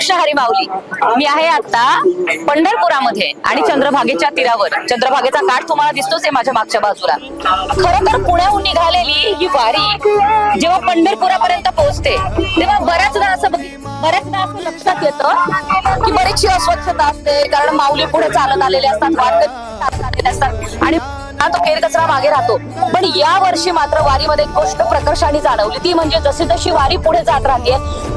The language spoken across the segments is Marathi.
शहरी माऊली. मी आहे आता पंढरपुरामध्ये आणि चंद्रभागेच्या तीरावर. चंद्रभागेचा काठ तुम्हाला दिसतोच आहे माझ्या मागच्या बाजूला. खर तर पुण्याहून निघालेली ही वारी जेव्हा पंढरपुरापर्यंत पोहोचते तेव्हा बऱ्याचदा असं बघ- बऱ्याचदा असं लक्षात येतं की बरीचशी अस्वच्छता असते कारण माऊली पुढे चालत आलेले असतात वारकरी चालत आलेले असतात. आणि हा तो केरकचरा मागे राहतो. पण या वर्षी मात्र वारीमध्ये एक गोष्ट प्रकर्षाने जाणवली. ती म्हणजे जशी जशी वारी पुढे जात राहते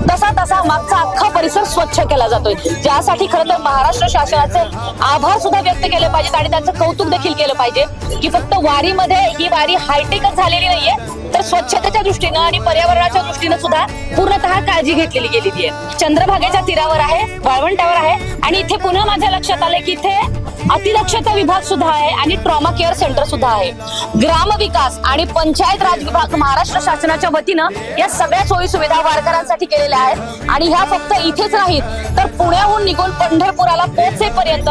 तसा तसा मागचा अख्खा परिसर स्वच्छ केला जातोय. ज्यासाठी खरं तर महाराष्ट्र शासनाचे आभार सुद्धा व्यक्त केले पाहिजेत आणि त्याचं कौतुक देखील केलं पाहिजे की फक्त वारीमध्ये ही वारी हायटेकच झालेली नाहीये तर स्वच्छतेच्या दृष्टीनं आणि पर्यावरणाच्या दृष्टीनं सुद्धा पूर्णतः काळजी घेतलेली गेलेली आहे. चंद्रभागेच्या तीरावर आहे वाळवंटावर आहे आणि इथे पुन्हा माझ्या लक्षात आलं की इथे अतिदक्षता विभाग सुद्धा आहे आणि ट्रॉमा केअर सेंटर सुद्धा आहे. ग्राम विकास आणि पंचायत राज विभाग महाराष्ट्र शासनाच्या वतीनं या सगळ्या सोयी सुविधा वारकऱ्यांसाठी केलेल्या आहेत आणि ह्या फक्त इथेच नाहीत तर पुण्याहून निघून पंढरपुराला पोहोचेपर्यंत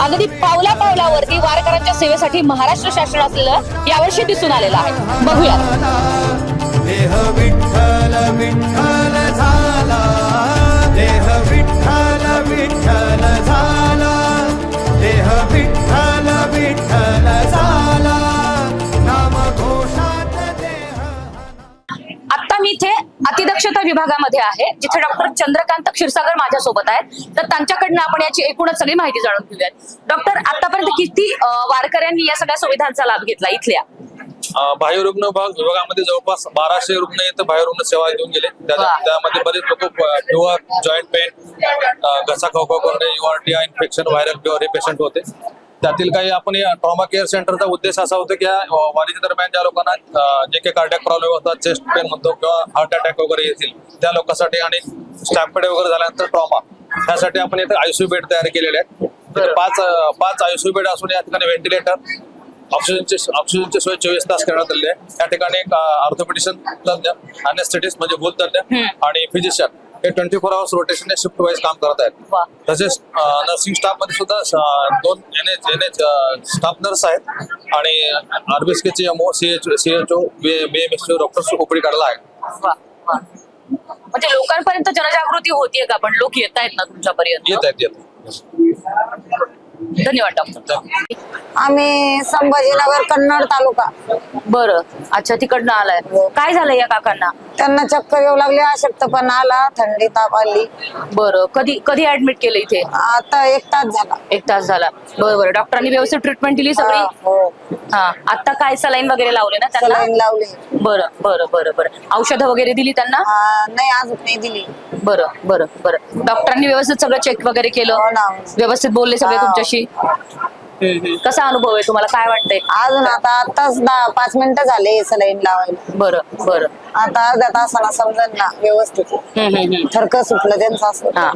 अगदी पावला पावलावरती वारकऱ्यांच्या सेवेसाठी महाराष्ट्र शासन असलेलं यावर्षी दिसून आलेलं आहे. बघूया देह विठ्ठल विठ्ठल झाला. देह विठ्ठल विठ्ठल झाला. देह विठ्ठल विठ्ठल झाला. नाम घोषात देह आता मी इथे अतिदक्षता विभागामध्ये आहे जिथे डॉक्टर चंद्रकांत क्षीरसागर माझ्यासोबत आहेत. तर त्यांच्याकडनं आपण याची एकूणच सगळी माहिती जाणून घेऊयात. डॉक्टर आतापर्यंत किती वारकऱ्यांनी या सगळ्या सुविधांचा लाभ घेतला इथल्या? बाह्यरुग्ण विभाग विभागामध्ये जवळपास बाराशे रुग्ण येतं बाह्यरुग्ण सेवा देऊन गेले. त्या-. त्यामध्ये बरेच लोक फ्युअर जॉईंट पेन घसा खवखव करणे युआरटीआय इन्फेक्शन व्हायरल फ्युअर हे पेशंट होते. त्यातील काही आपण या ट्रॉमा केअर सेंटरचा उद्देश असा होता की या वारीच्या दरम्यान ज्या लोकांना अं, जे काही कार्डियक प्रॉब्लेम होतात चेस्ट पेन म्हणतो किंवा हार्ट अटॅक वगैरे येतील त्या लोकांसाठी आणि स्टॅम्पेड वगैरे झाल्यानंतर ट्रॉमा त्यासाठी आपण इथे आयसीयू बेड तयार केलेले आहेत. पाच अं, पाच आयसीयू बेड असून या ठिकाणी व्हेंटिलेटर ऑक्सिजनची ऑक्सिजनची सोय चोवीस तास करण्यात आली आहे. त्या ठिकाणी ऑर्थोपेडिशन तज्ञ अनेस्थेटिस्ट म्हणजे भूल तज्ञ आणि फिजिशियन हे twenty four hours rotation shift wise काम करत आहेत. तसेच नर्सिंग स्टाफमध्ये सुद्धा दोन N H N H staff nurse आहेत आणि आरबीएसकेचे MO C H C H O B M S doctor उपडी काढला आहे. म्हणजे लोकांपर्यंत जनजागृती होतीये का? पण लोक येत आहेत ना तुमच्यापर्यंत? येत आहेत येत धन्यवाद डॉक्टर आम्ही संभाजीनगर कन्नड तालुका. बरं. अच्छा तिकडनं आलाय. काय झालं या काकांना? त्यांना चक्कर येऊ लागली अशक्तपणा आला थंडी ताप आली. बरं. कधी कधी ऍडमिट केलं इथे? आता एक तास झाला. एक तास झाला. बरं बरं. डॉक्टरांनी व्यवस्थित ट्रीटमेंट दिली हा, सगळी? हो हा. आता काय सलाईन वगैरे लावले ना त्यांना? सलाईन लावली. बरं बरं बरं बरं. औषधं वगैरे दिली त्यांना? आ, नाही अजून नाही दिली. बरं बरं बरं. डॉक्टरांनी व्यवस्थित सगळं चेक वगैरे हो केलं ना. व्यवस्थित बोलले सगळे हा. तुमच्याशी? हम्म. कसा अनुभव आहे तुम्हाला? काय वाटतंय? अजून आता आताच दहा पाच मिनिटं झाले सलाईन लावायला. बरं बरं. आता अर्ध्या तासाला समजेल ना व्यवस्थित. हम्म, हम्म, हम्म. थरक सुटलं त्यांचं असं हा.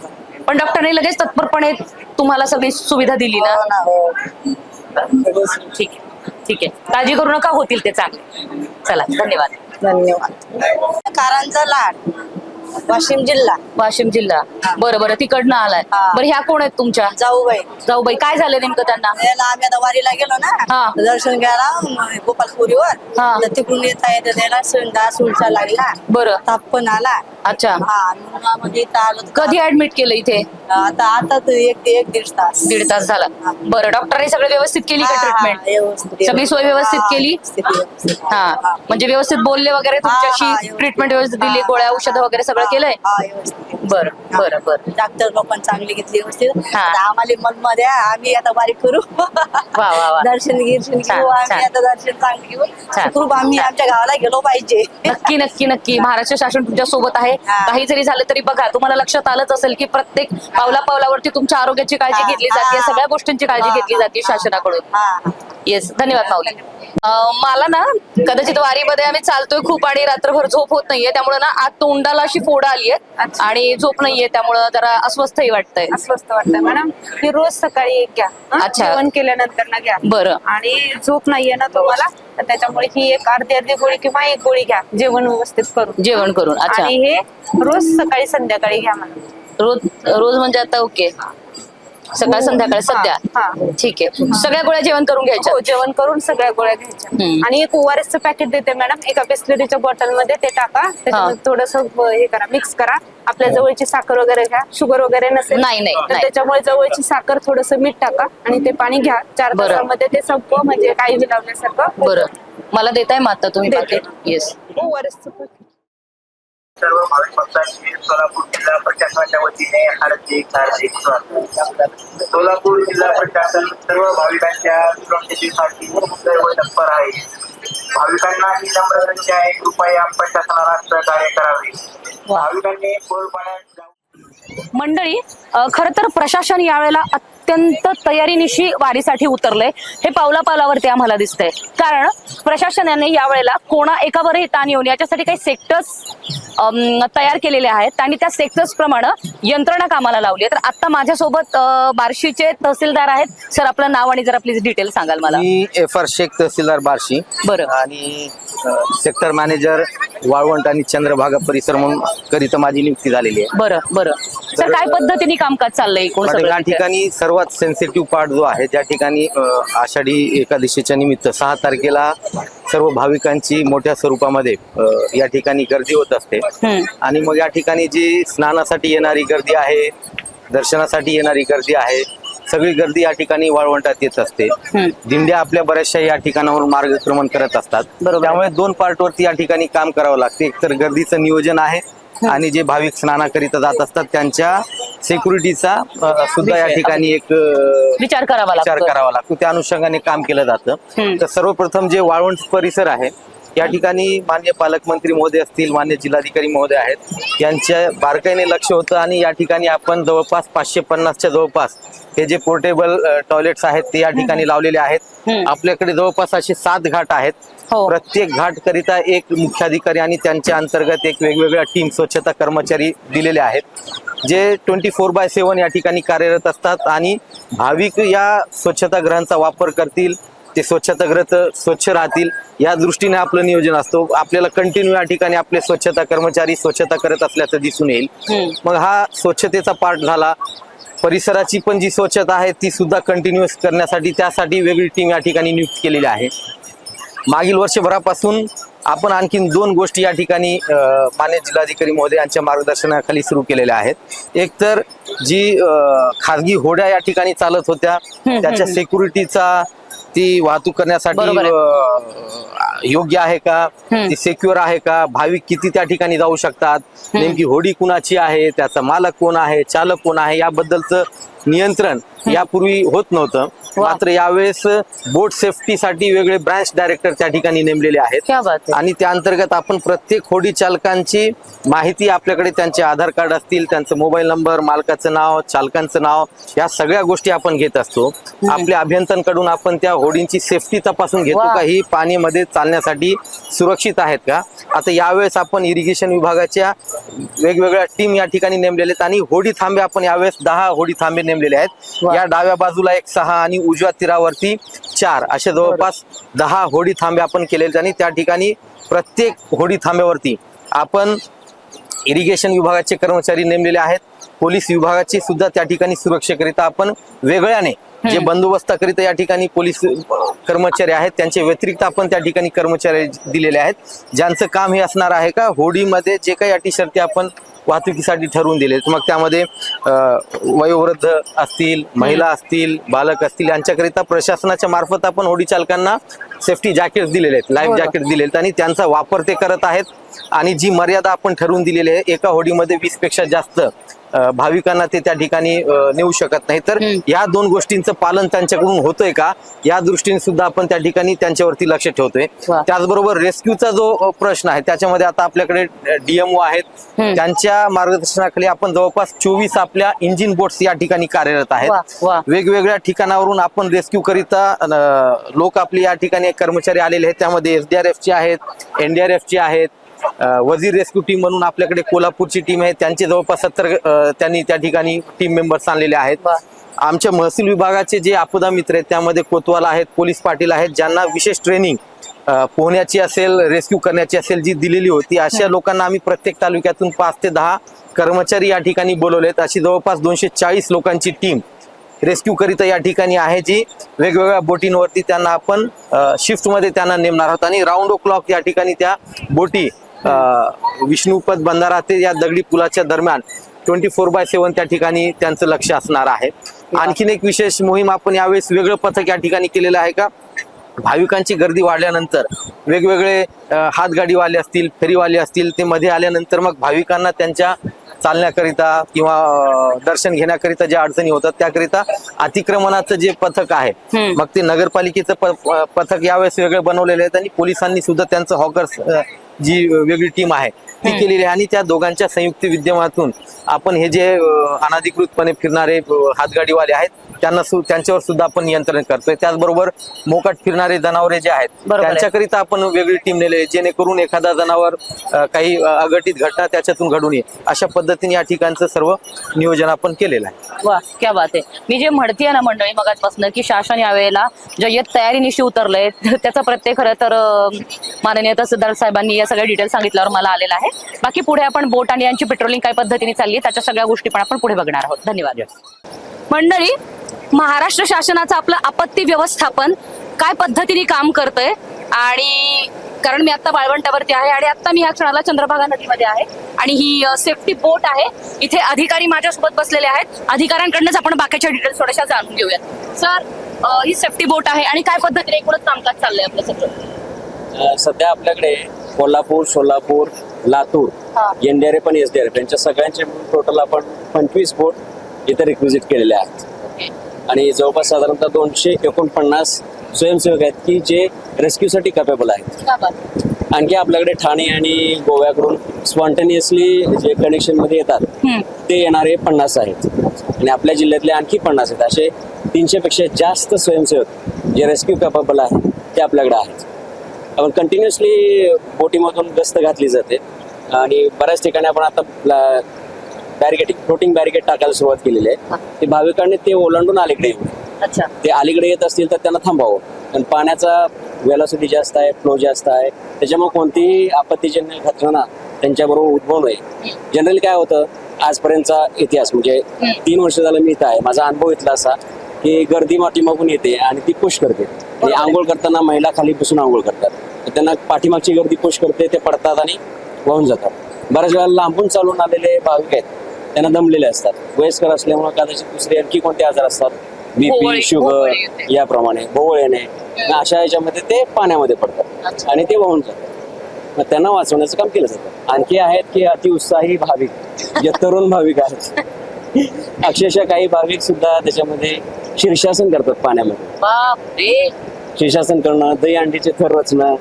पण डॉक्टरने लगेच तत्परपणे तुम्हाला सगळी सुविधा दिली ना? हो ना हो. ठीक आहे ठीक आहे. काळजी करू नका होतील ते चांगले. चला धन्यवाद. धन्यवाद. कारंजा लाड वाशिम जिल्हा. वाशिम जिल्हा. बरं बरं तिकडनं आलाय. हा. बरं ह्या कोण आहेत तुमच्या? जाऊ बाई जाऊ बाई काय झालं नेमकं त्यांना? याला आम्ही आता वारीला गेलो हा. ना दर्शन घ्यायला म, गोपालपुरीवर हा. तर तिकडून येता येता त्याला संडा सुलचा लागला. बरं. ताप पण आला. अच्छा हा इथं आलो कधी ऍडमिट केलं इथे आता आता तर एक एक दीड तास दीड तास झाला बरं डॉक्टरने सगळं व्यवस्थित केली का हा, हा, ट्रीटमेंट व्यवस्थित सगळी सोय व्यवस्थित हा, केली? व्यवस्थित, व्यवस्थित. हा म्हणजे व्यवस्थित बोलले वगैरे हा, हा, तुमच्याशी व्यवस्थित. ट्रीटमेंट व्यवस्थित दिली हा, गोळ्या औषधं वगैरे सगळं हा, केलंय हा, व्यवस्थित. बरं हा. बरं बरं डॉक्टर लोक पण चांगली घेतली व्यवस्थित हा. आता आम्हाला मनमध्ये आम्ही आता बारीक करू वा, वा, वा. दर्शन गिर्शन छान, घेऊ आम्ही छान. आता दर्शन चांगलं घेऊ छान. सुखरूप आम्ही. आमच्या गावाला गेलो पाहिजे नक्की नक्की नक्की महाराष्ट्र शासन तुमच्यासोबत आहे काही जरी झालं तरी बघा तुम्हाला लक्षात आलंच असेल की प्रत्येक पावला पावलावरती तुमच्या आरोग्याची काळजी घेतली जाते. सगळ्या गोष्टींची काळजी घेतली जाते. शासनाकडून. येस धन्यवाद माऊली. मला ना कदाचित वारीमध्ये आम्ही चालतोय खूप आणि रात्रभर झोप होत नाहीये. त्यामुळे ना आज तोंडाला अशी फोड आली आहे आणि झोप नाहीये त्यामुळं जरा अस्वस्थही वाटतंय. अस्वस्थ वाटतं मॅडम ती रोज सकाळी एक घ्या. हं? अच्छा. जेवण केल्यानंतर ना घ्या. बरं. आणि झोप नाहीये ना तुम्हाला तर त्याच्यामुळे ही एक अर्धी अर्धी गोळी किंवा एक गोळी घ्या. जेवण व्यवस्थित करून. जेवण करून. अच्छा. आणि हे रोज सकाळी संध्याकाळी घ्या म्हणा. रोज रोज म्हणजे आता ओके. सकाळ संध्याकाळ सध्या. हा. ठीक आहे. सगळ्या गोळ्या जेवण करून घ्यायच्या. हो जेवण करून सगळ्या गोळ्या घ्यायच्या. हम्म. आणि एक ओआरएस चं पॅकेट देते मॅडम. एका बिस्लरीच्या बॉटलमध्ये ते टाका. त्याच्यामध्ये थोडस हे करा मिक्स करा. आपल्या जवळची साखर वगैरे घ्या. शुगर वगैरे नसेल. नाही, नाही, तर नाही. त्याच्यामुळे जवळची साखर थोडस मीठ टाका आणि ते पाणी घ्या. चार बरं. तासामध्ये ते संपव म्हणजे काही लावल्यासारखं बरं. मला देताय मग आता तुम्ही देते. पाकिट येस ओआरएस चं packet. सर्व भाविक भक्तांची सोलापूर जिल्हा प्रशासनाच्या वतीने हार्दिक हार्दिक स्वागत. सोलापूर जिल्हा प्रशासन सर्व भाविकांच्या सुरक्षितेसाठी सर्व तत्पर आहे. भाविकांना ही नम्र विनंती आहे कृपया प्रशासनाला सहकार्य करावे. भाविकांनी कोरपाड्यात मंडळी खर तर प्रशासन यावेळेला अत्यंत तयारीनिशी वारीसाठी उतरलंय हे पावला पावलावरती आम्हाला दिसतंय. कारण प्रशासनाने यावेळेला कोणा एकावरही ताण येऊन याच्यासाठी काही सेक्टर्स तयार केलेले आहेत. आणि त्या सेक्टर्स प्रमाणे यंत्रणा कामाला लावली तर आता माझ्यासोबत बार्शीचे तहसीलदार आहेत. सर आपलं नाव आणि जरा प्लीज डिटेल सांगाल मला. मी एफ आर शेख तहसीलदार बार्शी. बरं. आणि सेक्टर मॅनेजर वाळवंट आणि चंद्रभागा परिसर म्हणून करिता माझी नियुक्ती झालेली आहे. बरं बरं. सर काय पद्धतीने कामकाज चाललंय या? ठिकाणी सर्वात सेन्सिटिव्ह पार्ट जो आहे ज्या ठिकाणी आषाढी एकादशीच्या निमित्त सहा तारखेला सर्व भाविकांची मोठ्या स्वरूपामध्ये या ठिकाणी गर्दी होत असते. आणि मग या ठिकाणी जी स्नानासाठी येणारी गर्दी आहे दर्शनासाठी येणारी गर्दी आहे सगळी गर्दी या ठिकाणी वाळवंटात येत असते. दिंड्या आपल्या बऱ्याचशा या ठिकाणावरून मार्गक्रमण करत असतात. त्यामुळे दोन पार्टवरती या ठिकाणी काम करावं लागते एक तर गर्दीचं नियोजन आहे आणि जे भाविक स्नानाकरिता जात असतात त्यांच्या सिक्युरिटीचा सुद्धा या. ठिकाणी एक विचार करावा विचार करावा लागतो त्या अनुषंगाने काम केलं जातं. तर सर्वप्रथम जे वाळवंट परिसर आहे या ठिकाणी मान्य पालकमंत्री महोदय असतील मान्य जिल्हाधिकारी महोदय आहेत यांच्या बारकाईने लक्ष होतं आणि या ठिकाणी आपण जवळपास पाचशे पन्नासच्या जवळपास हे जे पोर्टेबल टॉयलेट्स आहेत ते या ठिकाणी लावलेले आहेत. आपल्याकडे जवळपास असे सात घाट आहेत हो. प्रत्येक घाट करिता एक मुख्याधिकारी आणि त्यांच्या अंतर्गत एक वेगवेगळ्या टीम स्वच्छता कर्मचारी दिलेले आहेत जे ट्वेंटी फोर बाय सेव्हन या ठिकाणी कार्यरत असतात आणि भाविक या स्वच्छतागृहांचा वापर करतील ते स्वच्छतागृह स्वच्छ राहतील या दृष्टीने आपलं नियोजन असतो. आपल्याला कंटिन्यू या ठिकाणी आपले स्वच्छता कर्मचारी स्वच्छता करत असल्याचं दिसून येईल. मग हा स्वच्छतेचा पार्ट झाला. परिसराची पण जी स्वच्छता आहे ती सुद्धा कंटिन्युअस करण्यासाठी त्यासाठी वेगळी टीम या ठिकाणी नियुक्त केलेली आहे. मागील वर्षभरापासून आपण आणखीन दोन गोष्टी या ठिकाणी मान्य जिल्हाधिकारी महोदय यांच्या मार्गदर्शनाखाली सुरू केलेल्या आहेत. एक तर जी खाजगी होड्या या ठिकाणी चालत होत्या त्याच्या सिक्युरिटीचा ती वाहतूक करण्यासाठी योग्य आहे का? ती सेक्युअर आहे का? भाविक किती त्या ठिकाणी जाऊ शकतात? नेमकी होडी कुणाची आहे? त्याचा मालक कोण आहे? चालक कोण आहे? याबद्दलचं नियंत्रण यापूर्वी होत नव्हतं. मात्र यावेळेस बोट सेफ्टीसाठी वेगळे ब्रांच डायरेक्टर त्या ठिकाणी नेमलेले आहेत. आणि त्या अंतर्गत आपण प्रत्येक होडी चालकांची माहिती आपल्याकडे त्यांचे आधार कार्ड असतील त्यांचं मोबाईल नंबर मालकाचं नाव चालकांचं नाव या सगळ्या गोष्टी आपण घेत असतो. आपल्या अभियंत्यांकडून आपण त्या होडींची सेफ्टी तपासून घेतो. का? ही पाणीमध्ये चालण्यासाठी सुरक्षित आहेत का? आता यावेळेस आपण इरिगेशन विभागाच्या वेगवेगळ्या टीम या ठिकाणी नेमलेल्या आहेत आणि होडी थांबे आपण यावेळेस दहा होडी थांबे नेमलेले आहेत. या डाव्या बाजूला एक सहा आणि उजव्या तीरावरती चार. असे जवळपास दहा होडी थांबे आपण केलेले आणि त्या ठिकाणी प्रत्येक होडी थांब्यावरती आपण इरिगेशन विभागाचे कर्मचारी नेमलेले आहेत. पोलीस विभागाची सुद्धा त्या ठिकाणी सुरक्षेकरिता आपण वेगळ्याने जे बंदोबस्ताकरिता या ठिकाणी पोलीस कर्मचारी आहेत त्यांचे व्यतिरिक्त आपण त्या ठिकाणी कर्मचारी दिलेले आहेत. ज्यांचं काम हे असणार आहे का? होडीमध्ये जे काही अटी शर्ती आपण वाहतुकीसाठी ठरवून दिले. मग त्यामध्ये वयोवृद्ध असतील महिला असतील बालक असतील यांच्याकरिता प्रशासनाच्या मार्फत आपण होडी चालकांना सेफ्टी जॅकेट दिलेले आहेत. लाईफ जॅकेट दिलेले आहेत. आणि त्यांचा वापर ते करत आहेत. आणि जी मर्यादा आपण ठरवून दिलेली आहे एका होडीमध्ये वीसपेक्षा जास्त भाविकांना ते त्या ठिकाणी नेऊ शकत नाही. तर या दोन गोष्टींचं पालन त्यांच्याकडून होतंय का? या दृष्टीने सुद्धा आपण त्या ठिकाणी त्यांच्यावरती लक्ष ठेवतोय. त्याचबरोबर रेस्क्यूचा जो प्रश्न आहे त्याच्यामध्ये आता आपल्याकडे डीएमओ आहेत. त्यांच्या मार्गदर्शनाखाली आपण जवळपास चोवीस आपल्या इंजिन बोट्स या ठिकाणी कार्यरत. आहेत वेगवेगळ्या ठिकाणावरून आपण रेस्क्यू करिता लोक आपले या ठिकाणी कर्मचारी आलेले आहेत त्यामध्ये एसडीआरएफ चे आहेत एनडीआरएफ चे आहेत वजीर रेस्क्यू टीम म्हणून आपल्याकडे कोल्हापूरची टीम आहे त्यांचे जवळपास सत्तर त्यांनी त्या ठिकाणी टीम मेंबर्स आणलेले आहेत. आमच्या महसूल विभागाचे जे आपदा मित्र आहेत त्यामध्ये कोतवाल आहेत पोलीस पाटील आहेत ज्यांना विशेष ट्रेनिंग पोहण्याची असेल रेस्क्यू करण्याची असेल जी दिलेली होती अशा लोकांना आम्ही प्रत्येक तालुक्यातून पाच ते दहा कर्मचारी या ठिकाणी बोलवलेत. अशी जवळपास दोनशे चाळीस लोकांची टीम रेस्क्यू करिता या ठिकाणी आहे जी वेगवेगळ्या बोटींवरती त्यांना आपण शिफ्टमध्ये त्यांना नेमणार आहोत. आणि राऊंड ओ क्लॉक या ठिकाणी त्या बोटी विष्णुपद बंधारा ते या दगडी पुलाच्या दरम्यान ट्वेंटी फोर बाय सेव्हन त्या ठिकाणी त्यांचं लक्ष असणार आहे. आणखीन एक विशेष मोहीम आपण यावेळेस वेगळं पथक या ठिकाणी केलेलं आहे का? भाविकांची गर्दी वाढल्यानंतर वेगवेगळे हातगाडीवाले असतील फेरीवाले असतील ते मध्ये आल्यानंतर मग भाविकांना त्यांच्या चालण्याकरिता किंवा दर्शन घेण्याकरिता ज्या अडचणी होतात त्याकरिता अतिक्रमणाचं जे पथक आहे मग ते नगरपालिकेचं पथक यावेळेस वेगळे बनवलेले आहेत आणि पोलिसांनी सुद्धा त्यांचं हॉकर्स जी वेगळी टीम आहे ती केलेली आहे. आणि त्या दोघांच्या संयुक्त विद्यमातून आपण हे जे अनाधिकृतपणे फिरणारे हातगाडीवाले आहेत त्यांना त्यांच्यावर सुद्धा आपण नियंत्रण करतोय. त्याचबरोबर मोकाट फिरणारे जनावरे जे आहेत. त्यांच्याकरिता आपण वेगळी टीम नेली आहे जेणेकरून एखादा जनावर काही अघटित घटना त्याच्यातून घडून येईल. अशा पद्धतीने या ठिकाणचं सर्व नियोजन आपण केलेलं आहे. वा क्या बात आहे. मी जे म्हणतेय ना मंडळी मगाचपासून की शासन यावेळेला जय्यत तयारीनिशी उतरलंय त्याचा प्रत्येक खरं तर माननीय तहसीलदार साहेबांनी या सगळ्या डिटेल सांगितल्यावर मला आलेला आहे. बाकी पुढे आपण बोट आणि यांची पेट्रोलिंग काय पद्धतीने चालली त्याच्या सगळ्या गोष्टी पण आपण पुढे बघणार आहोत. धन्यवाद. मंडळी महाराष्ट्र शासनाचं आपलं आपत्ती व्यवस्थापन काय पद्धतीने काम करतंय? आणि कारण मी आता वाळवंटावरती आहे आणि आता मी ह्या क्षणाला चंद्रभागा नदीमध्ये आहे. आणि ही सेफ्टी बोट आहे. इथे अधिकारी माझ्यासोबत बसलेले आहेत. अधिकाऱ्यांकडनंच आपण बाकीच्या डिटेल्स थोड्याशा जाणून घेऊयात. सर ही सेफ्टी बोट आहे आणि काय पद्धतीने एकूणच कामकाज चाललंय आपलं सगळं सध्या आपल्याकडे कोल्हापूर सोलापूर लातूर हा. एनडीआरएफ पण एसडीआरएफ यांच्या सगळ्यांचे टोटल आपण पंचवीस बोट इथे रिक्विजिट केलेले आहेत. आणि जवळपास साधारणतः दोनशे एकोणपन्नास स्वयंसेवक आहेत की जे रेस्क्यूसाठी कॅपेबल आहेत. आणखी आपल्याकडे ठाणे आणि गोव्याकडून स्पॉन्टेनियसली जे कनेक्शनमध्ये येतात. ते येणारे पन्नास आहेत. आणि आपल्या जिल्ह्यातले आणखी पन्नास आहेत. असे तीनशे पेक्षा जास्त स्वयंसेवक जे रेस्क्यू कॅपेबल आहेत ते आपल्याकडे आहेत. आपण कंटिन्युअसली बोटीमधून गस्त घातली जाते. आणि बऱ्याच ठिकाणी आपण आता बॅरिकेटिंग फ्लोटिंग बॅरिकेड टाकायला सुरुवात केलेली आहे. ते भाविकांनी ते ओलांडून अलीकडे येऊ अच्छा. ते अलीकडे येत असतील तर त्यांना थांबावं. पण पाण्याचा वेलॉसिटी जास्त आहे फ्लो जास्त आहे. त्याच्यामुळे कोणतीही आपत्तीजन्य घटना त्यांच्याबरोबर उद्भवू नये. जनरली काय होतं आजपर्यंतचा इतिहास म्हणजे तीन वर्ष झालं मी इथं आहे. माझा अनुभव इथला असा की गर्दी मागून येते आणि ती पुश करते. आणि आंघोळ करताना महिला खाली बसून आंघोळ करतात. त्यांना पाठीमागची गर्दी पुश करते ते पडतात आणि वाहून जातात. बऱ्याच वेळा लांबून चालून आलेले भाविक आहेत. त्यांना दमलेले असतात. वयस्कर असल्यामुळे कदाचित दुसरे आणखी कोणते आजार असतात? BP sugar. याप्रमाणे भोवळ येणे. अशा ह्याच्यामध्ये ते पाण्यामध्ये पडतात. आणि ते वाहून जातात. मग त्यांना वाचवण्याचं काम केलं जातं. आणखी आहेत की अतिउत्साही भाविक. जे तरुण भाविक आहेत. अक्षरशः काही भाविक सुद्धा त्याच्यामध्ये शीर्षासन करतात पाण्यामध्ये. शीर्षासन करणं दही अंडीचे थर रचणं?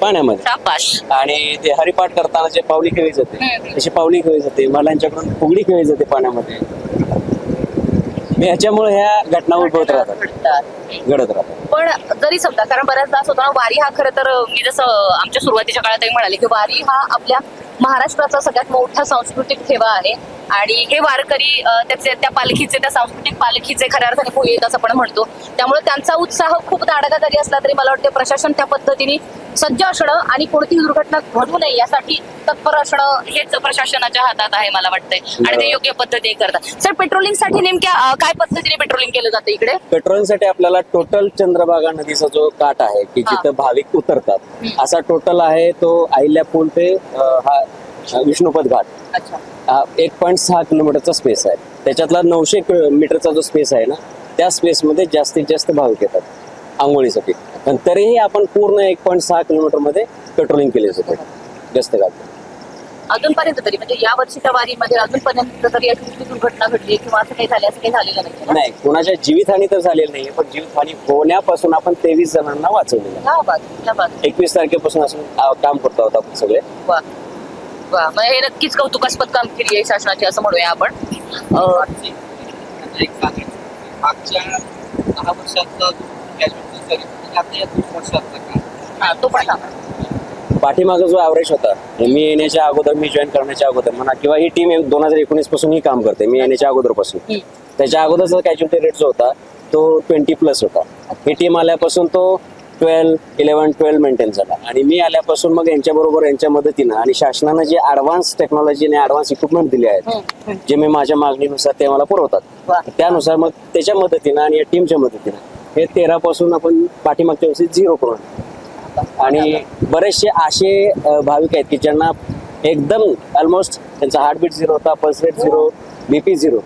पाण्यामध्ये. आणि ते हरिपाठ करताना जे पावली खेळली जाते. तशी पावली खेळली जाते. महिलांच्याकडून फुगडी खेळली जाते पाण्यामध्ये. मी ह्याच्यामुळे ह्या घटना उद्भवत राहतात. घडत राहतात. पण जरी समजा कारण बऱ्याचदा असं होतं ना, वारी हा खरं तर मी जसं आमच्या सुरुवातीच्या काळातही म्हणाले की वारी हा आपल्या महाराष्ट्राचा सगळ्यात मोठा सांस्कृतिक ठेवा आहे. आणि हे वारकरी त्याचे त्या पालखीचे त्या सांस्कृतिक पालखीचे खऱ्या अर्थाने होळी येत असं आपण म्हणतो. त्यामुळे त्यांचा उत्साह खूप दाडगा जरी असला तरी मला वाटतं प्रशासन त्या पद्धतीने सज्ज असणं आणि कोणतीही दुर्घटना घडू नये यासाठी तत्पर असणं हेच प्रशासनाच्या हातात आहे मला वाटतंय. आणि ते योग्य पद्धतीने करतात. सर पेट्रोलिंगसाठी नेमक्या काय पद्धतीने पेट्रोलिंग केलं जातं इकडे? पेट्रोलिंगसाठी आपल्याला टोटल चंद्रभागा नदीचा जो काठ आहे की. जिथं भाविक उतरतात असा टोटल आहे तो अहिल्या पूल ते हा विष्णुपद घाट. अच्छा. हा एक पॉईंट सहा किलोमीटरचा स्पेस आहे. त्याच्यातला नऊशे मीटरचा जो स्पेस आहे ना त्या स्पेसमध्ये जास्तीत जास्त भाविक येतात आंघोळीसाठी. पण तरीही आपण पूर्ण एक पॉईंट सहा किलोमीटरमध्ये पेट्रोलिंग केले जाते गस्त घाट अजूनपर्यंत तरी म्हणजे या वर्षीच्या वारीमध्ये अजूनपर्यंत तरी अशी दुर्घटना घडली किंवा असं काही झालं असं काही झालेलं नाही? नाही कोणाच्या जीवितहानी तर झालेली नाही पण जीवितहानी होण्यापासून आपण तेवीस जणांना वाचवलेलं एकवीस तारखेपासून असं काम करतो आहोत आपण सगळे. वा म्हणजे हे नक्कीच कौतुकास्पद कामगिरी आहे शासनाची असं म्हणूया आपण. अं, एक सांगायचं मागच्या दहा वर्षातलं कॅज्युअलिटी तरी म्हणजे आता या दोन वर्षातलं का हा, तो पण सांगा. पाठीमागं जो ॲव्हरेज होता मी येण्याच्या अगोदर मी जॉईन करण्याच्या अगोदर म्हणा किंवा ही टीम दोन हजार एकोणीसपासून ही काम करते मी येण्याच्या अगोदरपासून. हम्म. त्याच्या अगोदरचा कॅज्युअलिटी रेट जो होता तो ट्वेंटी प्लस होता. ही टीम आल्यापासून तो ट्वेल्व इलेव्हन ट्वेल्व मेंटेन झाला आणि मी आल्यापासून मग यांच्याबरोबर यांच्या मदतीनं आणि शासनानं जे ऍडव्हान्स टेक्नॉलॉजी आणि ऍडव्हान्स इक्विपमेंट दिले आहेत जे मी माझ्या मागणीनुसार ते मला. पुरवतात त्यानुसार मग त्याच्या मदतीनं आणि या टीमच्या मदतीनं हे तेरा पासून आपण पाठीमागच्या वर्षी झिरो करून. आणि बरेचसे असे भाविक आहेत की ज्यांना एकदम ऑलमोस्ट त्यांचा हार्टबीट झिरो होता pulse rate zero BP zero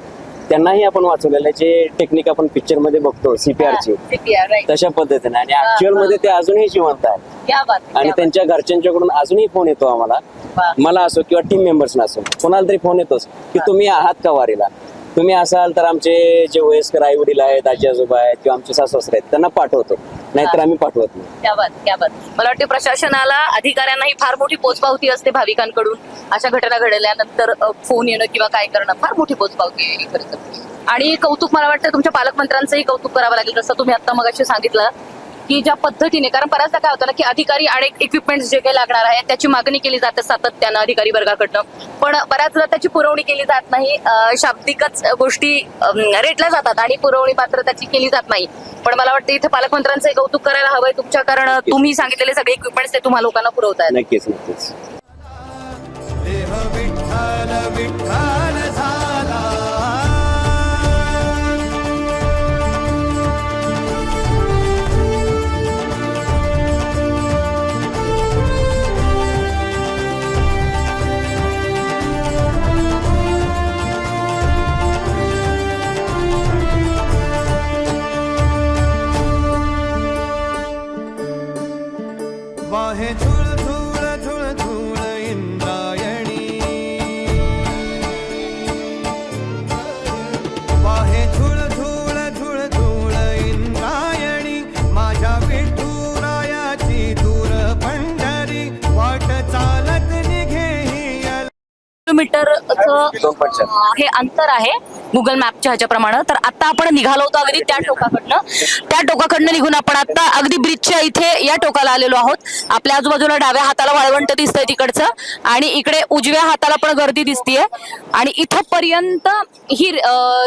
त्यांनाही आपण वाचवलेलं आहे. जे टेक्निक आपण पिक्चरमध्ये बघतो CPR, right. तशा पद्धतीने. आणि ऍक्च्युअलमध्ये ते अजूनही जिवंत आहेत. आणि. त्यांच्या घरच्यांच्याकडून अजूनही फोन येतो आम्हाला. मला असो किंवा टीम मेंबर्सना असो कोणाला तरी फोन येतोच की तुम्ही आहात का वारीला? तुम्ही असाल तर आमचे जे वयस्कर आई वडील आहेत आजी आजोबा आहेत किंवा आमचे सासू सासरे आहेत त्यांना पाठवतो. नाहीतर आम्ही पाठवत नाही. बात क्या बात. मला वाटते प्रशासनाला अधिकाऱ्यांनाही फार मोठी पोचपावती असते भाविकांकडून. अशा घटना घडल्यानंतर अ, फोन येणं किंवा काय करणं फार मोठी पोचपावती आहे खरं तर. आणि कौतुक मला वाटतं तुमच्या पालकमंत्र्यांचंही कौतुक करावं लागेल जसं तुम्ही आता मग सांगितलं की ज्या पद्धतीने कारण बऱ्याचदा काय होतं ना की अधिकारी आणि इक्विपमेंट जे काही लागणार आहे त्याची मागणी केली जाते सातत्यानं अधिकारी वर्गाकडनं. पण बऱ्याचदा त्याची पुरवणी केली जात नाही. शाब्दिकच गोष्टी रेटल्या जातात आणि पुरवणी मात्र त्याची केली जात नाही. पण मला वाटतं इथे पालकमंत्र्यांचं कौतुक करायला हवंय. तुमच्या कारण तुम्ही सांगितलेले सगळे इक्विपमेंट्स ते तुम्हाला लोकांना पुरवतायत. नक्कीच नक्कीच. किलोमीटरचं पंचायत हे अंतर आहे गुगल मॅपच्या ह्याच्याप्रमाणे. तर आता आपण निघालो होतो अगदी त्या टोकाकडनं. त्या टोकाकडनं निघून आपण आता अगदी ब्रिजच्या इथे या टोकाला आलेलो आहोत. आपल्या आजूबाजूला डाव्या हाताला वाळवंट दिसतंय तिकडचं आणि इकडे उजव्या हाताला पण गर्दी दिसतीये. आणि इथं पर्यंत ही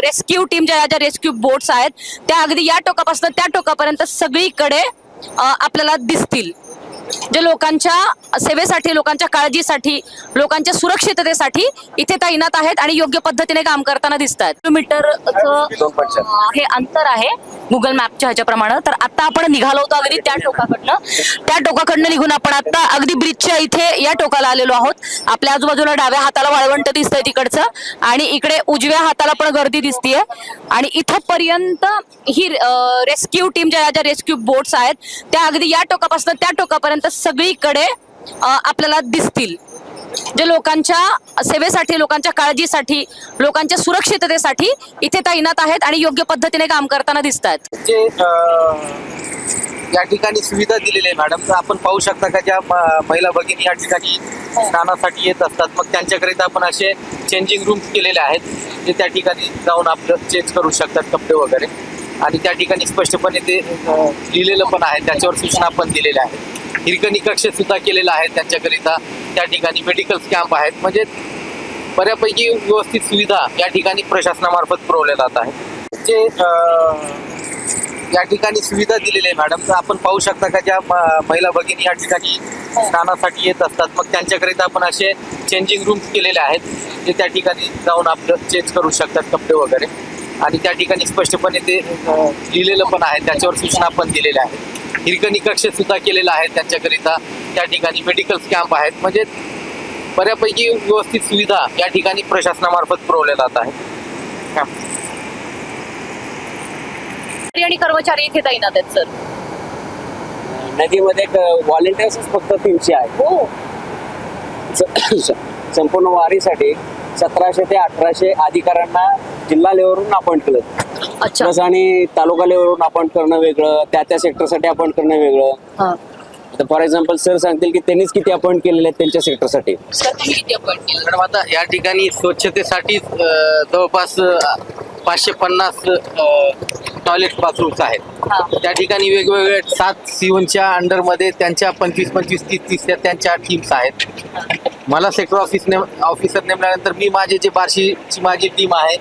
रेस्क्यू टीम ज्या ज्या रेस्क्यू बोट्स आहेत त्या अगदी या टोकापासून त्या टोकापर्यंत सगळीकडे आपल्याला दिसतील. जे लोकांच्या सेवेसाठी लोकांच्या काळजीसाठी लोकांच्या सुरक्षिततेसाठी इथे तैनात आहेत आणि योग्य पद्धतीने काम करताना किलोमीटरचं दोन पंचायत हे अंतर आहे गुगल मॅपच्या ह्याच्याप्रमाणे. तर आता आपण निघालो होतो अगदी त्या टोकाकडनं. त्या टोकाकडनं निघून आपण आता अगदी ब्रिजच्या इथे या टोकाला आलेलो आहोत. आपल्या आजूबाजूला डाव्या हाताला वाळवंट दिसतंय तिकडचं आणि इकडे उजव्या हाताला पण गर्दी दिसतीये. आणि इथं पर्यंत ही रेस्क्यू टीम ज्या ज्या रेस्क्यू बोट्स आहेत त्या अगदी या टोकापासून त्या टोकापर्यंत सगळीकडे आपल्याला दिसतील. जे लोकांच्या सेवेसाठी लोकांच्या काळजीसाठी लोकांच्या सुरक्षिततेसाठी इथे तैनात आहेत आणि योग्य पद्धतीने काम करताना दिसतात जे या ठिकाणी सुविधा दिलेली आहे मॅडम तर आपण पाहू शकता का ज्या महिला भगिनी या ठिकाणी स्नानासाठी येत असतात. मग त्यांच्याकरिता आपण असे चेंजिंग रूम्स केलेले आहेत जे त्या ठिकाणी जाऊन आपलं चेंज करू शकतात कपडे वगैरे. आणि त्या ठिकाणी स्पष्टपणे ते लिहिलेलं पण आहे त्याच्यावर सूचना पण दिलेल्या आहेत. हिरकणी कक्ष सुद्धा केलेला आहे त्यांच्याकरिता. त्या ठिकाणी मेडिकल कॅम्प आहेत. म्हणजे बऱ्यापैकी व्यवस्थित सुविधा या ठिकाणी प्रशासनामार्फत पुरवल्या जात आहेत. जे या ठिकाणी सुविधा दिलेली आहे मॅडम तर आपण पाहू शकता का ज्या महिला भगिनी या ठिकाणी स्नानासाठी येत असतात. मग त्यांच्याकरिता आपण असे चेंजिंग रूम्स केलेले आहेत जे त्या ठिकाणी जाऊन आपलं चेंज करू शकतात कपडे वगैरे. आणि त्या ठिकाणी स्पष्टपणे ते लिहिलेलं पण आहे. त्याच्यावर सूचना पण दिलेल्या आहेत. हिरकणी कक्ष सुद्धा केलेला आहे त्यांच्याकरिता. त्या ठिकाणी मेडिकल कॅम्प आहेत. म्हणजे बऱ्यापैकी व्यवस्थित सुविधा या ठिकाणी प्रशासनामार्फत पुरवल्या जात आहेत. आणि कर्मचारी इथे तैनात आहेत सर नदीमध्ये व्हॉलेंटियर्स फक्त तीनशे आहे हो. स- संपूर्ण वारीसाठी सतराशे ते अठराशे अधिकाऱ्यांना जिल्हा लेवलवरून अपॉइंट केलं. अच्छा. प्लस आणि तालुका लेवलवरून अपॉइंट करणं वेगळं त्या त्या सेक्टरसाठी अपॉइंट करणं वेगळं. हा. आता फॉर एक्झाम्पल सर सांगतील की त्यांनीच किती अपॉइंट केलेले आहेत त्यांच्या सेक्टरसाठी सर तुम्ही किती अपॉइंट केलं मॅडम आता या ठिकाणी स्वच्छतेसाठी जवळपास पाचशे पन्नास टॉयलेट बाथरूम्स हा. आहेत. त्या ठिकाणी वेगवेगळे सात सीओनच्या अंडरमध्ये त्यांच्या पंचवीस पंचवीस तीस तीस त्या त्यांच्या टीम्स आहेत. मला सेक्टर ऑफिस नेम ऑफिसर नेमल्यानंतर मी माझे जे बार्शीची माझी टीम आहे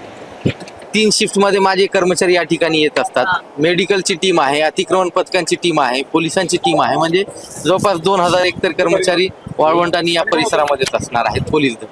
तीन शिफ्टमध्ये माझे कर्मचारी या ठिकाणी येत असतात. मेडिकलची टीम आहे अतिक्रमण पथकांची टीम आहे पोलिसांची टीम आहे. म्हणजे जवळपास दोन हजार एकतर कर्मचारी वाळवंटांनी या परिसरामध्येच असणार आहेत पोलीस दल.